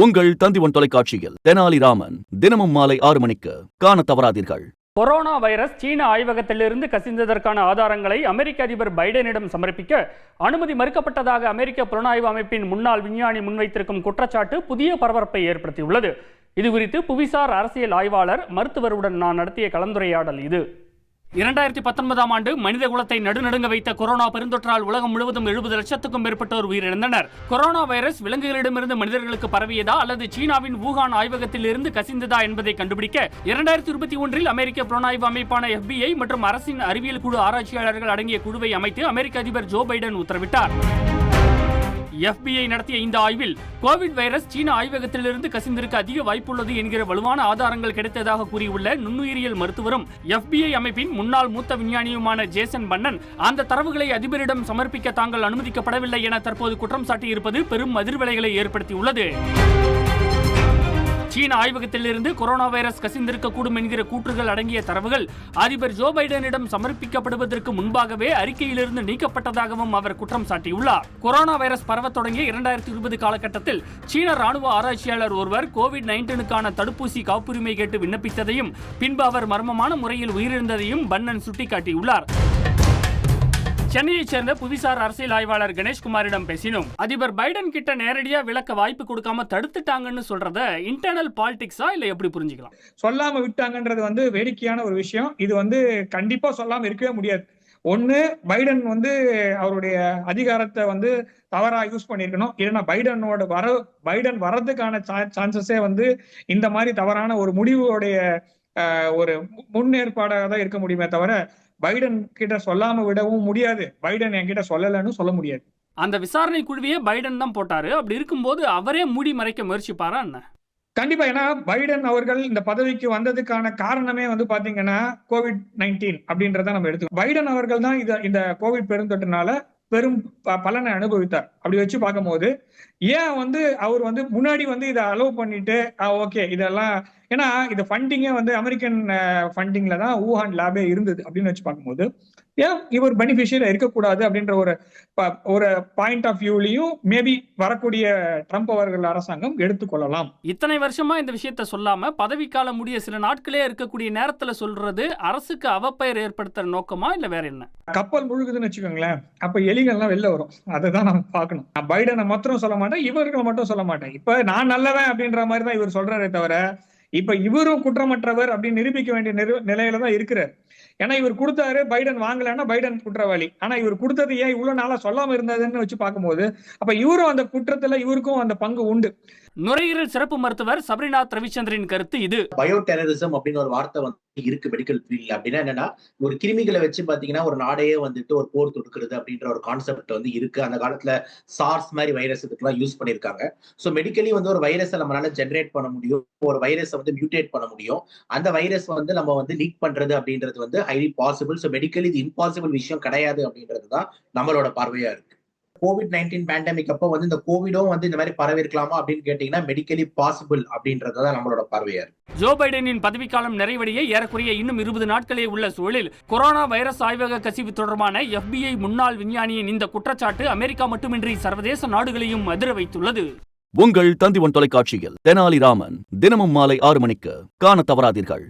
உங்கள் தந்திவன் தொலைக்காட்சியில் தெனாலிராமன் தினமும் மாலை ஆறு மணிக்கு காண தவறாதீர்கள். கொரோனா வைரஸ் சீன ஆய்வகத்திலிருந்து கசிந்ததற்கான ஆதாரங்களை அமெரிக்க அதிபர் பைடனிடம் சமர்ப்பிக்க அனுமதி மறுக்கப்பட்டதாக அமெரிக்க புலனாய்வு அமைப்பின் முன்னாள் விஞ்ஞானி முன்வைத்திருக்கும் குற்றச்சாட்டு புதிய பரபரப்பை ஏற்படுத்தியுள்ளது. இதுகுறித்து புவிசார் அரசியல் ஆய்வாளர் மருத்துவருடன் நான் நடத்திய கலந்துரையாடல் இது. இரண்டாயிரத்தி பத்தொன்பதாம் ஆண்டு மனித குலத்தை நடுநடுங்க வைத்த கொரோனா பெருந்தொற்றால் உலகம் முழுவதும் எழுபது லட்சத்துக்கும் மேற்பட்டோர் உயிரிழந்தனர். கொரோனா வைரஸ் விலங்குகளிடமிருந்து மனிதர்களுக்கு பரவியதா அல்லது சீனாவின் வூகான் ஆய்வகத்தில் இருந்து கசிந்ததா என்பதை கண்டுபிடிக்க இரண்டாயிரத்தி இருபத்தி ஒன்றில் அமெரிக்க புலனாய்வு அமைப்பான எஃபிஐ மற்றும் அரசின் அறிவியல் குழு ஆராய்ச்சியாளர்கள் அடங்கிய குழுவை அமைத்து அமெரிக்க அதிபர் ஜோ பைடன் உத்தரவிட்டார். எஃபிஐ நடத்திய இந்த ஆய்வில் கோவிட் வைரஸ் சீன ஆய்வகத்திலிருந்து கசிந்திருக்க அதிக வாய்ப்புள்ளது என்கிற வலுவான ஆதாரங்கள் கிடைத்ததாக கூறியுள்ள நுண்ணுயிரியல் மருத்துவரும் எஃபிஐ அமைப்பின் முன்னாள் மூத்த விஞ்ஞானியுமான ஜேசன் பன்னன் அந்த தரவுகளை அதிபரிடம் சமர்ப்பிக்க தாங்கள் அனுமதிக்கப்படவில்லை என தற்போது குற்றம் சாட்டியிருப்பது பெரும் அதிர்வலைகளை ஏற்படுத்தியுள்ளது. சீன ஆய்வகத்திலிருந்து கொரோனா வைரஸ் கசிந்திருக்கக்கூடும் என்கிற கூற்றுகள் அடங்கிய தரவுகள் அதிபர் ஜோ பைடனிடம் சமர்ப்பிக்கப்படுவதற்கு முன்பாகவே அறிக்கையிலிருந்து நீக்கப்பட்டதாகவும் அவர் குற்றம் சாட்டியுள்ளார். கொரோனா வைரஸ் பரவ தொடங்கிய இரண்டாயிரத்தி இருபது காலகட்டத்தில் சீன ராணுவ ஆராய்ச்சியாளர் ஒருவர் கோவிட் நைன்டீனுக்கான தடுப்பூசி காப்புரிமை கேட்டு விண்ணப்பித்ததையும் பின்பு அவர் மர்மமான முறையில் உயிரிழந்ததையும் பன்னன் சுட்டிக்காட்டியுள்ளார். சென்னையைச் சேர்ந்த புவிசார் அரசியல் ஆய்வாளர் கணேஷ்குமாரிடம் பேசினோம். அதிபர் பைடன் கிட்ட நேரடியா விளக்க வாய்ப்பு கொடுக்காம தடுத்துட்டாங்கன்னு சொல்றத இன்டர்னல் பாலிடிக்ஸா இல்ல எப்படி புரிஞ்சுக்கலாம்? சொல்லாம விட்டாங்கன்றது வந்து வேடிக்கையான ஒரு விஷயம். இது வந்து கண்டிப்பா சொல்லாம இருக்கவே முடியாது. ஒன்னு பைடன் வந்து அவருடைய அதிகாரத்தை வந்து தவறா யூஸ் பண்ணியிருக்கணும். இல்லைன்னா பைடனோட வர பைடன் வர்றதுக்கான சான்சஸே வந்து இந்த மாதிரி தவறான ஒரு முடிவுடைய ஒரு முன்னேற்பாடாக தான் இருக்க முடியுமே தவிர பைடன் கிட்ட சொல்லாம விடவும் முடியாது. பைடன் என்கிட்ட சொல்லலைன்னு சொல்ல முடியாது. அந்த விசாரணை குழுவையே பைடன் தான் போட்டாரு. அப்படி இருக்கும்போது அவரே மூடி மறைக்க முயற்சிப்பாரா என்ன? கண்டிப்பா. ஏன்னா பைடன் அவர்கள் இந்த பதவிக்கு வந்ததுக்கான காரணமே வந்து பாத்தீங்கன்னா கோவிட் நைன்டீன் அப்படின்றத நம்ம எடுத்துக்கணும். பைடன் அவர்கள் தான் இத இந்த கோவிட் பெருந்தொற்றுனால பெரும் பலனை அனுபவித்தார். அப்படி வச்சு பார்க்கும்போது ஏன் வந்து அவர் வந்து முன்னாடி வந்து இதை அலோவ் பண்ணிட்டு ஓகே இதெல்லாம் ஏன்னா இது ஃபண்டிங்கே வந்து அமெரிக்கன் ஃபண்டிங்ல தான் ஊஹான் லேபே இருந்தது அப்படின்னு வச்சு பார்க்கும்போது ஏன் இவர் பெனிஃபிஷியரா இருக்கக்கூடாது அப்படின்ற ஒரு ஒரு பாயிண்ட் ஆஃப் வியூலையும் மேபி வரக்கூடிய ட்ரம்ப் அவர்கள் அரசாங்கம் எடுத்துக்கொள்ளலாம். இத்தனை வருஷமா இந்த விஷயத்த சொல்லாம பதவிக்காலம் முடிய சில நாட்களே இருக்கக்கூடிய நேரத்துல சொல்றது அரசுக்கு அவப்பெயர் ஏற்படுத்துற நோக்கமா இல்ல வேற என்ன? கப்பல் முழுகுதுன்னு வச்சுக்கோங்களேன். அப்ப எலிகள்லாம் வெளில வரும். அதை தான் நம்ம பார்க்கணும். நான் பைடனை மாத்திரம் சொல்ல மாட்டேன் இவர்களை மட்டும் சொல்ல மாட்டேன். இப்ப நான் நல்லவன் அப்படின்ற மாதிரி தான் இவர் சொல்றாரே தவிர இப்ப இவரும் குற்றமற்றவர் அப்படின்னு நிரூபிக்க வேண்டிய நிரு- நிலையில தான் இருக்கிறார். ஏன்னா இவர் கொடுத்தாரு பைடன் வாங்கலைன்னா பைடன் குற்றவாளி. ஆனா இவர் கொடுத்தது ஏன் இவ்வளவு நாளா சொல்லாம இருந்ததுன்னு வச்சு பார்க்கும்போது அப்ப இவரும் அந்த குற்றத்துல இவருக்கும் அந்த பங்கு உண்டு. நுரையீரல் சிறப்பு மருத்துவர் சபரிநாத் ரவிச்சந்திரன் கருத்து இது. பயோ டெரரிசம் அப்படின்னு ஒரு வார்த்தை வந்து இருக்கு மெடிக்கல் ஃபீல்ட்ல அப்படின்னா என்னன்னா ஒரு கிருமிகளை வச்சு பாத்தீங்கன்னா ஒரு நாடையே வந்துட்டு ஒரு போர் தொடுக்கிறது அப்படின்ற ஒரு கான்செப்ட் வந்து இருக்கு. அந்த காலத்துல சார்ஸ் மாதிரி வைரஸ் இதுக்கெல்லாம் யூஸ் பண்ணியிருக்காங்க. ஸோ மெடிக்கலி வந்து ஒரு வைரஸை நம்மளால ஜென்ரேட் பண்ண முடியும். ஒரு வைரஸை வந்து மியூட்டேட் பண்ண முடியும். அந்த வைரஸ் வந்து நம்ம வந்து லீக் பண்றது அப்படின்றது வந்து ஹைலி பாசிபிள் ஸோ மெடிக்கலி இது இம்பாசிபிள் விஷயம் கிடையாது அப்படின்றது தான் நம்மளோட பார்வையா இருக்கு. கோவிட் நைன்டீன் பேண்டமிக் அப்போ வந்து இந்த கோவிடும் வந்து இந்த மாதிரி பரவிருக்கலாமா அப்படின்னு கேட்டீங்கன்னா மெடிக்கலி பாசிபிள் அப்படின்றது தான் நம்மளோட பார்வையா இருக்கு. ஜோ பைடனின் பதவிக்காலம் நிறைவடைய ஏறக்குறைய இன்னும் இருபது நாட்களே உள்ள சூழலில் கொரோனா வைரஸ் ஆய்வக கசிவு தொடர்பான FBI முன்னாள் விஞ்ஞானியின் இந்த குற்றச்சாட்டு அமெரிக்கா மட்டுமின்றி சர்வதேச நாடுகளையும் அதிர வைத்துள்ளது. உங்கள் தந்திவன் தொலைக்காட்சியில் தெனாலிராமன் தினமும் மாலை ஆறு மணிக்கு காண தவறாதீர்கள்.